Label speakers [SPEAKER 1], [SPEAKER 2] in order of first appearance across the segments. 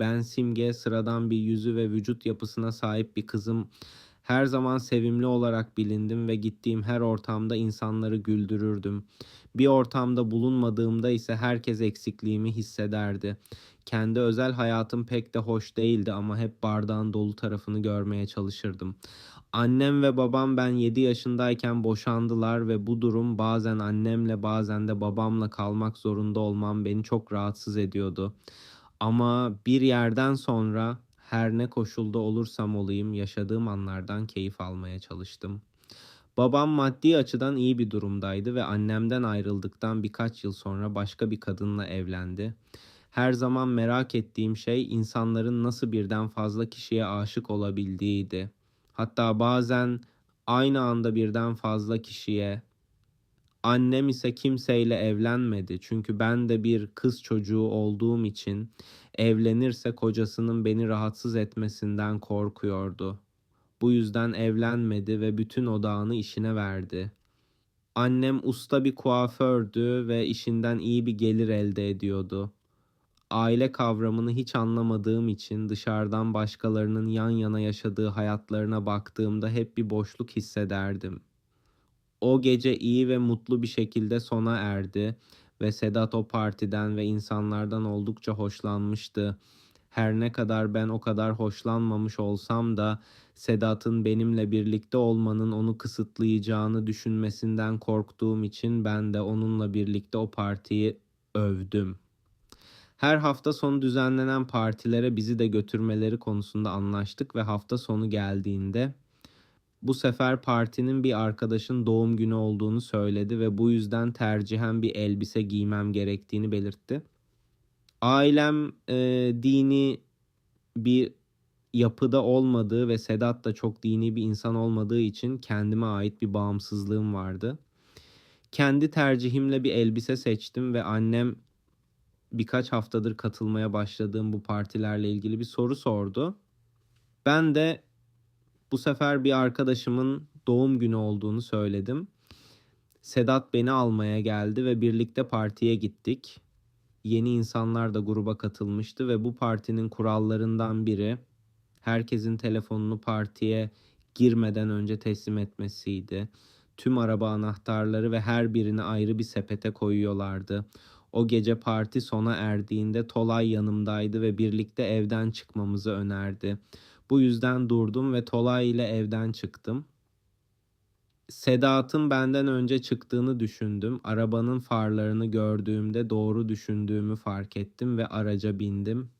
[SPEAKER 1] Ben Simge sıradan bir yüzü ve vücut yapısına sahip bir kızım. Her zaman sevimli olarak bilindim ve gittiğim her ortamda insanları güldürürdüm. Bir ortamda bulunmadığımda ise herkes eksikliğimi hissederdi. Kendi özel hayatım pek de hoş değildi ama hep bardağın dolu tarafını görmeye çalışırdım. Annem ve babam ben 7 yaşındayken boşandılar ve bu durum bazen annemle bazen de babamla kalmak zorunda olmam beni çok rahatsız ediyordu. Ama bir yerden sonra her ne koşulda olursam olayım yaşadığım anlardan keyif almaya çalıştım. Babam maddi açıdan iyi bir durumdaydı ve annemden ayrıldıktan birkaç yıl sonra başka bir kadınla evlendi. Her zaman merak ettiğim şey insanların nasıl birden fazla kişiye aşık olabildiğiydi. Hatta bazen aynı anda birden fazla kişiye Annem ise kimseyle evlenmedi. Çünkü ben de bir kız çocuğu olduğum için evlenirse kocasının beni rahatsız etmesinden korkuyordu. Bu yüzden evlenmedi ve bütün odağını işine verdi. Annem usta bir kuafördü ve işinden iyi bir gelir elde ediyordu. Aile kavramını hiç anlamadığım için dışarıdan başkalarının yan yana yaşadığı hayatlarına baktığımda hep bir boşluk hissederdim. O gece iyi ve mutlu bir şekilde sona erdi ve Sedat o partiden ve insanlardan oldukça hoşlanmıştı. Her ne kadar ben o kadar hoşlanmamış olsam da Sedat'ın benimle birlikte olmanın onu kısıtlayacağını düşünmesinden korktuğum için ben de onunla birlikte o partiyi övdüm. Her hafta sonu düzenlenen partilere bizi de götürmeleri konusunda anlaştık ve hafta sonu geldiğinde bu sefer partinin bir arkadaşın doğum günü olduğunu söyledi ve bu yüzden tercihen bir elbise giymem gerektiğini belirtti. Ailem e, dini bir yapıda olmadığı ve Sedat da çok dini bir insan olmadığı için kendime ait bir bağımsızlığım vardı. Kendi tercihimle bir elbise seçtim ve annem birkaç haftadır katılmaya başladığım bu partilerle ilgili bir soru sordu. Ben de bu sefer bir arkadaşımın doğum günü olduğunu söyledim. Sedat beni almaya geldi ve birlikte partiye gittik. Yeni insanlar da gruba katılmıştı ve bu partinin kurallarından biri herkesin telefonunu partiye girmeden önce teslim etmesiydi. Tüm araba anahtarları ve her birini ayrı bir sepete koyuyorlardı. O gece parti sona erdiğinde Tolay yanımdaydı ve birlikte evden çıkmamızı önerdi. Bu yüzden durdum ve Tolay ile evden çıktım. Sedat'ın benden önce çıktığını düşündüm. Arabanın farlarını gördüğümde doğru düşündüğümü fark ettim ve araca bindim.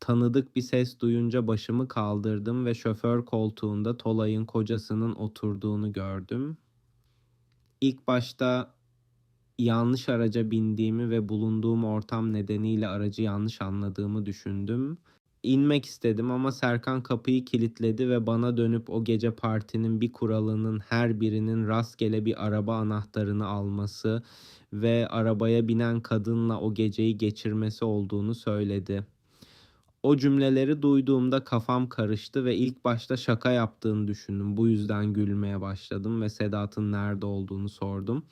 [SPEAKER 1] Tanıdık bir ses duyunca başımı kaldırdım ve şoför koltuğunda Tolay'ın kocasının oturduğunu gördüm. İlk başta yanlış araca bindiğimi ve bulunduğum ortam nedeniyle aracı yanlış anladığımı düşündüm inmek istedim ama Serkan kapıyı kilitledi ve bana dönüp o gece partinin bir kuralının her birinin rastgele bir araba anahtarını alması ve arabaya binen kadınla o geceyi geçirmesi olduğunu söyledi. O cümleleri duyduğumda kafam karıştı ve ilk başta şaka yaptığını düşündüm. Bu yüzden gülmeye başladım ve Sedat'ın nerede olduğunu sordum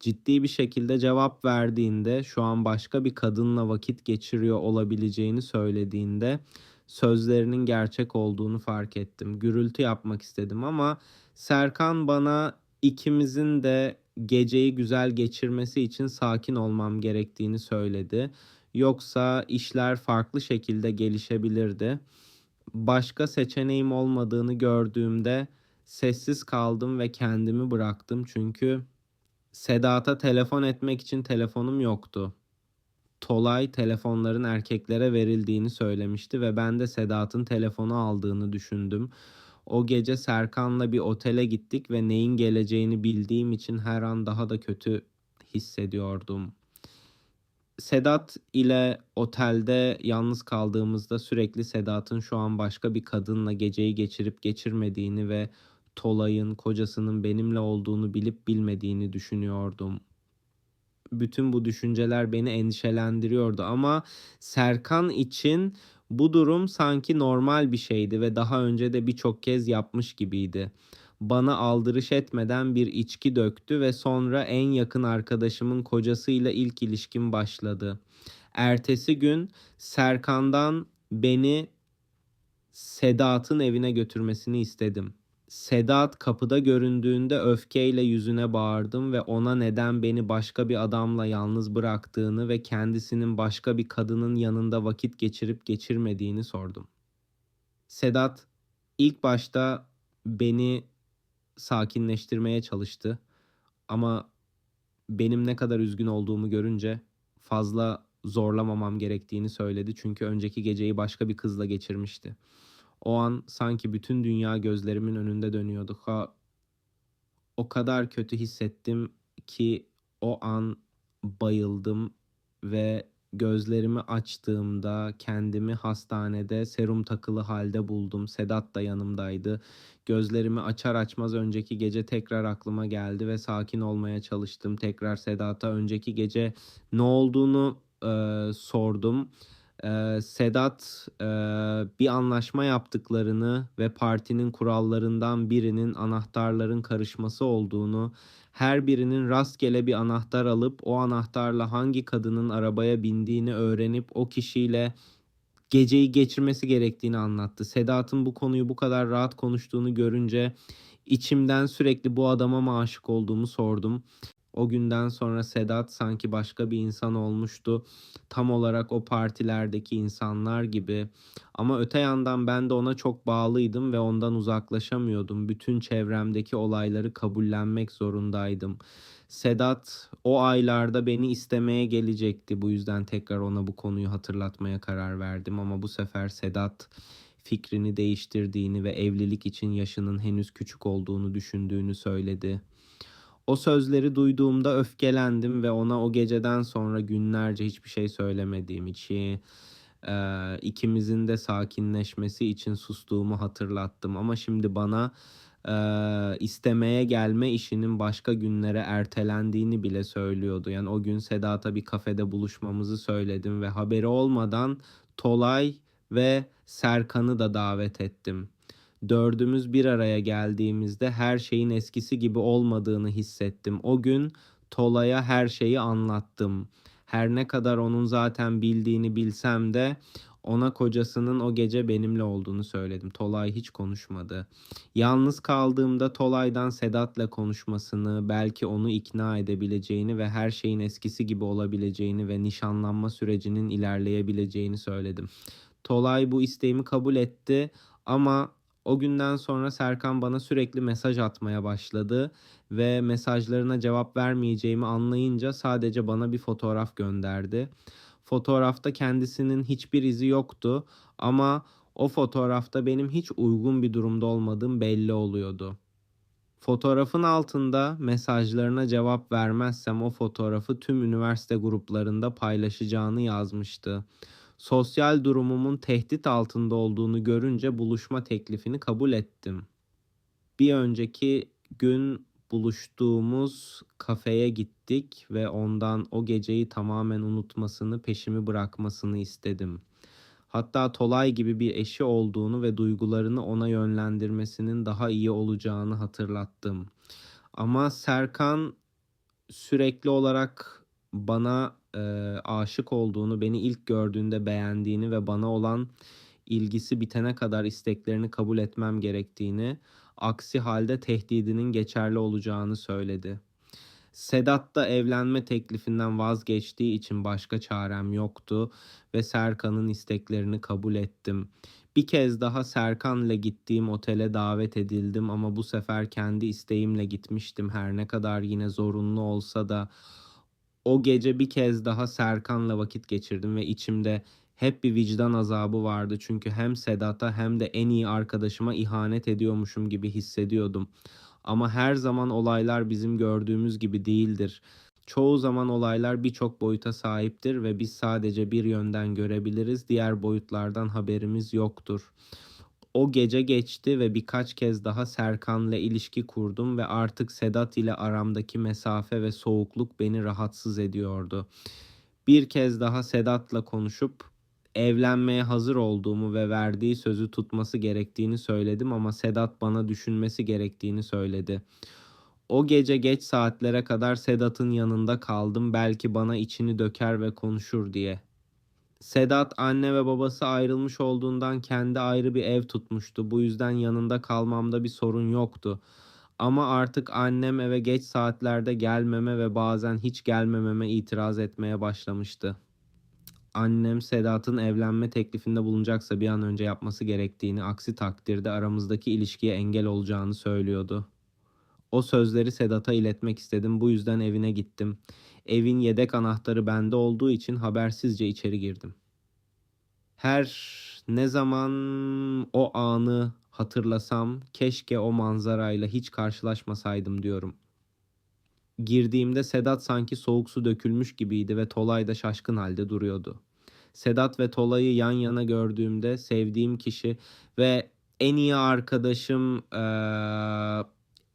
[SPEAKER 1] ciddi bir şekilde cevap verdiğinde şu an başka bir kadınla vakit geçiriyor olabileceğini söylediğinde sözlerinin gerçek olduğunu fark ettim. Gürültü yapmak istedim ama Serkan bana ikimizin de geceyi güzel geçirmesi için sakin olmam gerektiğini söyledi. Yoksa işler farklı şekilde gelişebilirdi. Başka seçeneğim olmadığını gördüğümde sessiz kaldım ve kendimi bıraktım çünkü Sedat'a telefon etmek için telefonum yoktu. Tolay telefonların erkeklere verildiğini söylemişti ve ben de Sedat'ın telefonu aldığını düşündüm. O gece Serkan'la bir otele gittik ve neyin geleceğini bildiğim için her an daha da kötü hissediyordum. Sedat ile otelde yalnız kaldığımızda sürekli Sedat'ın şu an başka bir kadınla geceyi geçirip geçirmediğini ve Tolay'ın kocasının benimle olduğunu bilip bilmediğini düşünüyordum. Bütün bu düşünceler beni endişelendiriyordu ama Serkan için bu durum sanki normal bir şeydi ve daha önce de birçok kez yapmış gibiydi. Bana aldırış etmeden bir içki döktü ve sonra en yakın arkadaşımın kocasıyla ilk ilişkim başladı. Ertesi gün Serkan'dan beni Sedat'ın evine götürmesini istedim. Sedat kapıda göründüğünde öfkeyle yüzüne bağırdım ve ona neden beni başka bir adamla yalnız bıraktığını ve kendisinin başka bir kadının yanında vakit geçirip geçirmediğini sordum. Sedat ilk başta beni sakinleştirmeye çalıştı ama benim ne kadar üzgün olduğumu görünce fazla zorlamamam gerektiğini söyledi çünkü önceki geceyi başka bir kızla geçirmişti. O an sanki bütün dünya gözlerimin önünde dönüyordu. Ha, o kadar kötü hissettim ki o an bayıldım ve gözlerimi açtığımda kendimi hastanede serum takılı halde buldum. Sedat da yanımdaydı. Gözlerimi açar açmaz önceki gece tekrar aklıma geldi ve sakin olmaya çalıştım. Tekrar Sedat'a önceki gece ne olduğunu e, sordum. E, Sedat e, bir anlaşma yaptıklarını ve partinin kurallarından birinin anahtarların karışması olduğunu, her birinin rastgele bir anahtar alıp o anahtarla hangi kadının arabaya bindiğini öğrenip o kişiyle geceyi geçirmesi gerektiğini anlattı. Sedat'ın bu konuyu bu kadar rahat konuştuğunu görünce içimden sürekli bu adama mı aşık olduğumu sordum. O günden sonra Sedat sanki başka bir insan olmuştu. Tam olarak o partilerdeki insanlar gibi. Ama öte yandan ben de ona çok bağlıydım ve ondan uzaklaşamıyordum. Bütün çevremdeki olayları kabullenmek zorundaydım. Sedat o aylarda beni istemeye gelecekti. Bu yüzden tekrar ona bu konuyu hatırlatmaya karar verdim ama bu sefer Sedat fikrini değiştirdiğini ve evlilik için yaşının henüz küçük olduğunu düşündüğünü söyledi. O sözleri duyduğumda öfkelendim ve ona o geceden sonra günlerce hiçbir şey söylemediğim için e, ikimizin de sakinleşmesi için sustuğumu hatırlattım. Ama şimdi bana e, istemeye gelme işinin başka günlere ertelendiğini bile söylüyordu. Yani o gün Sedat'a bir kafede buluşmamızı söyledim ve haberi olmadan Tolay ve Serkan'ı da davet ettim dördümüz bir araya geldiğimizde her şeyin eskisi gibi olmadığını hissettim. O gün Tola'ya her şeyi anlattım. Her ne kadar onun zaten bildiğini bilsem de ona kocasının o gece benimle olduğunu söyledim. Tolay hiç konuşmadı. Yalnız kaldığımda Tolay'dan Sedat'la konuşmasını, belki onu ikna edebileceğini ve her şeyin eskisi gibi olabileceğini ve nişanlanma sürecinin ilerleyebileceğini söyledim. Tolay bu isteğimi kabul etti ama o günden sonra Serkan bana sürekli mesaj atmaya başladı ve mesajlarına cevap vermeyeceğimi anlayınca sadece bana bir fotoğraf gönderdi. Fotoğrafta kendisinin hiçbir izi yoktu ama o fotoğrafta benim hiç uygun bir durumda olmadığım belli oluyordu. Fotoğrafın altında mesajlarına cevap vermezsem o fotoğrafı tüm üniversite gruplarında paylaşacağını yazmıştı sosyal durumumun tehdit altında olduğunu görünce buluşma teklifini kabul ettim. Bir önceki gün buluştuğumuz kafeye gittik ve ondan o geceyi tamamen unutmasını, peşimi bırakmasını istedim. Hatta Tolay gibi bir eşi olduğunu ve duygularını ona yönlendirmesinin daha iyi olacağını hatırlattım. Ama Serkan sürekli olarak bana e, aşık olduğunu, beni ilk gördüğünde beğendiğini ve bana olan ilgisi bitene kadar isteklerini kabul etmem gerektiğini, aksi halde tehdidinin geçerli olacağını söyledi. Sedat da evlenme teklifinden vazgeçtiği için başka çarem yoktu ve Serkan'ın isteklerini kabul ettim. Bir kez daha Serkan'la gittiğim otele davet edildim ama bu sefer kendi isteğimle gitmiştim. Her ne kadar yine zorunlu olsa da o gece bir kez daha Serkan'la vakit geçirdim ve içimde hep bir vicdan azabı vardı. Çünkü hem Sedat'a hem de en iyi arkadaşıma ihanet ediyormuşum gibi hissediyordum. Ama her zaman olaylar bizim gördüğümüz gibi değildir. Çoğu zaman olaylar birçok boyuta sahiptir ve biz sadece bir yönden görebiliriz. Diğer boyutlardan haberimiz yoktur. O gece geçti ve birkaç kez daha Serkan'la ilişki kurdum ve artık Sedat ile aramdaki mesafe ve soğukluk beni rahatsız ediyordu. Bir kez daha Sedat'la konuşup evlenmeye hazır olduğumu ve verdiği sözü tutması gerektiğini söyledim ama Sedat bana düşünmesi gerektiğini söyledi. O gece geç saatlere kadar Sedat'ın yanında kaldım belki bana içini döker ve konuşur diye. Sedat anne ve babası ayrılmış olduğundan kendi ayrı bir ev tutmuştu. Bu yüzden yanında kalmamda bir sorun yoktu. Ama artık annem eve geç saatlerde gelmeme ve bazen hiç gelmememe itiraz etmeye başlamıştı. Annem Sedat'ın evlenme teklifinde bulunacaksa bir an önce yapması gerektiğini, aksi takdirde aramızdaki ilişkiye engel olacağını söylüyordu. O sözleri Sedat'a iletmek istedim. Bu yüzden evine gittim. Evin yedek anahtarı bende olduğu için habersizce içeri girdim. Her ne zaman o anı hatırlasam keşke o manzarayla hiç karşılaşmasaydım diyorum. Girdiğimde Sedat sanki soğuk su dökülmüş gibiydi ve Tolay da şaşkın halde duruyordu. Sedat ve Tolay'ı yan yana gördüğümde sevdiğim kişi ve en iyi arkadaşım eee,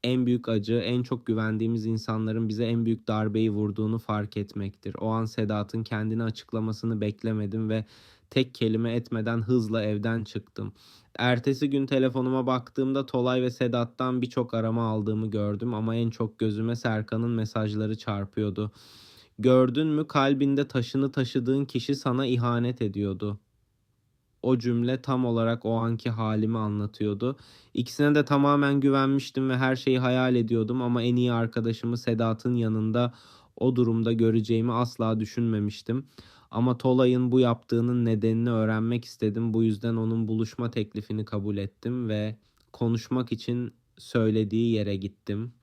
[SPEAKER 1] en büyük acı, en çok güvendiğimiz insanların bize en büyük darbeyi vurduğunu fark etmektir. O an Sedat'ın kendini açıklamasını beklemedim ve tek kelime etmeden hızla evden çıktım. Ertesi gün telefonuma baktığımda Tolay ve Sedat'tan birçok arama aldığımı gördüm ama en çok gözüme Serkan'ın mesajları çarpıyordu. Gördün mü kalbinde taşını taşıdığın kişi sana ihanet ediyordu. O cümle tam olarak o anki halimi anlatıyordu. İkisine de tamamen güvenmiştim ve her şeyi hayal ediyordum ama en iyi arkadaşımı Sedat'ın yanında o durumda göreceğimi asla düşünmemiştim. Ama Tolay'ın bu yaptığının nedenini öğrenmek istedim. Bu yüzden onun buluşma teklifini kabul ettim ve konuşmak için söylediği yere gittim.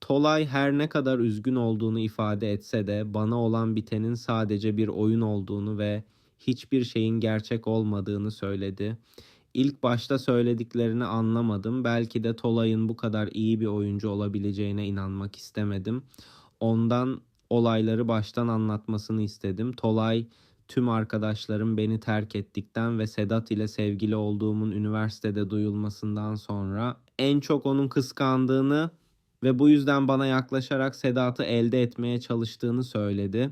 [SPEAKER 1] Tolay her ne kadar üzgün olduğunu ifade etse de bana olan bitenin sadece bir oyun olduğunu ve hiçbir şeyin gerçek olmadığını söyledi. İlk başta söylediklerini anlamadım. Belki de Tolay'ın bu kadar iyi bir oyuncu olabileceğine inanmak istemedim. Ondan olayları baştan anlatmasını istedim. Tolay tüm arkadaşlarım beni terk ettikten ve Sedat ile sevgili olduğumun üniversitede duyulmasından sonra en çok onun kıskandığını ve bu yüzden bana yaklaşarak Sedat'ı elde etmeye çalıştığını söyledi.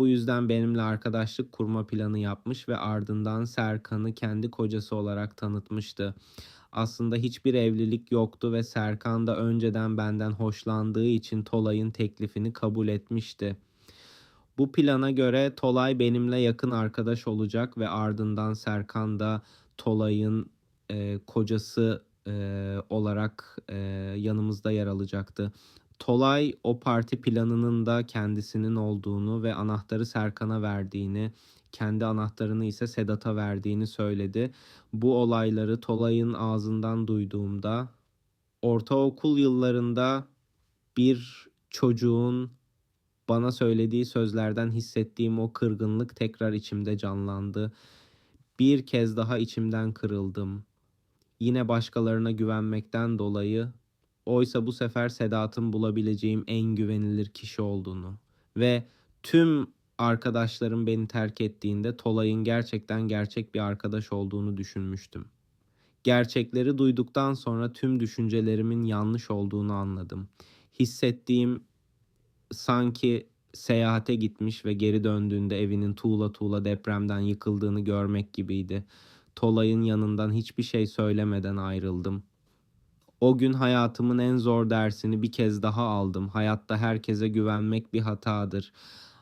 [SPEAKER 1] Bu yüzden benimle arkadaşlık kurma planı yapmış ve ardından Serkan'ı kendi kocası olarak tanıtmıştı. Aslında hiçbir evlilik yoktu ve Serkan da önceden benden hoşlandığı için Tolay'ın teklifini kabul etmişti. Bu plana göre Tolay benimle yakın arkadaş olacak ve ardından Serkan da Tolay'ın e, kocası e, olarak e, yanımızda yer alacaktı. Tolay o parti planının da kendisinin olduğunu ve anahtarı Serkan'a verdiğini, kendi anahtarını ise Sedat'a verdiğini söyledi. Bu olayları Tolay'ın ağzından duyduğumda ortaokul yıllarında bir çocuğun bana söylediği sözlerden hissettiğim o kırgınlık tekrar içimde canlandı. Bir kez daha içimden kırıldım. Yine başkalarına güvenmekten dolayı oysa bu sefer Sedat'ın bulabileceğim en güvenilir kişi olduğunu ve tüm arkadaşlarım beni terk ettiğinde Tolay'ın gerçekten gerçek bir arkadaş olduğunu düşünmüştüm. Gerçekleri duyduktan sonra tüm düşüncelerimin yanlış olduğunu anladım. Hissettiğim sanki seyahate gitmiş ve geri döndüğünde evinin tuğla tuğla depremden yıkıldığını görmek gibiydi. Tolay'ın yanından hiçbir şey söylemeden ayrıldım. O gün hayatımın en zor dersini bir kez daha aldım. Hayatta herkese güvenmek bir hatadır.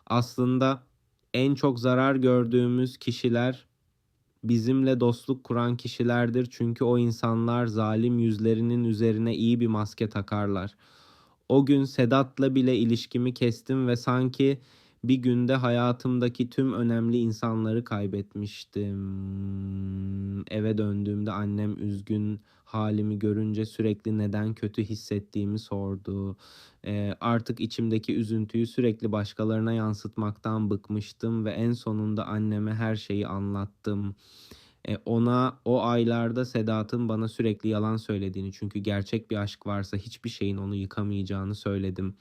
[SPEAKER 1] Aslında en çok zarar gördüğümüz kişiler bizimle dostluk kuran kişilerdir. Çünkü o insanlar zalim yüzlerinin üzerine iyi bir maske takarlar. O gün Sedat'la bile ilişkimi kestim ve sanki bir günde hayatımdaki tüm önemli insanları kaybetmiştim. Eve döndüğümde annem üzgün halimi görünce sürekli neden kötü hissettiğimi sordu. Ee, artık içimdeki üzüntüyü sürekli başkalarına yansıtmaktan bıkmıştım ve en sonunda anneme her şeyi anlattım. Ee, ona o aylarda Sedat'ın bana sürekli yalan söylediğini çünkü gerçek bir aşk varsa hiçbir şeyin onu yıkamayacağını söyledim.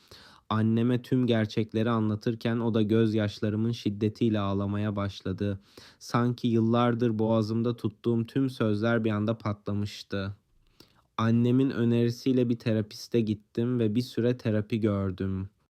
[SPEAKER 1] Anneme tüm gerçekleri anlatırken o da gözyaşlarımın şiddetiyle ağlamaya başladı. Sanki yıllardır boğazımda tuttuğum tüm sözler bir anda patlamıştı. Annemin önerisiyle bir terapiste gittim ve bir süre terapi gördüm.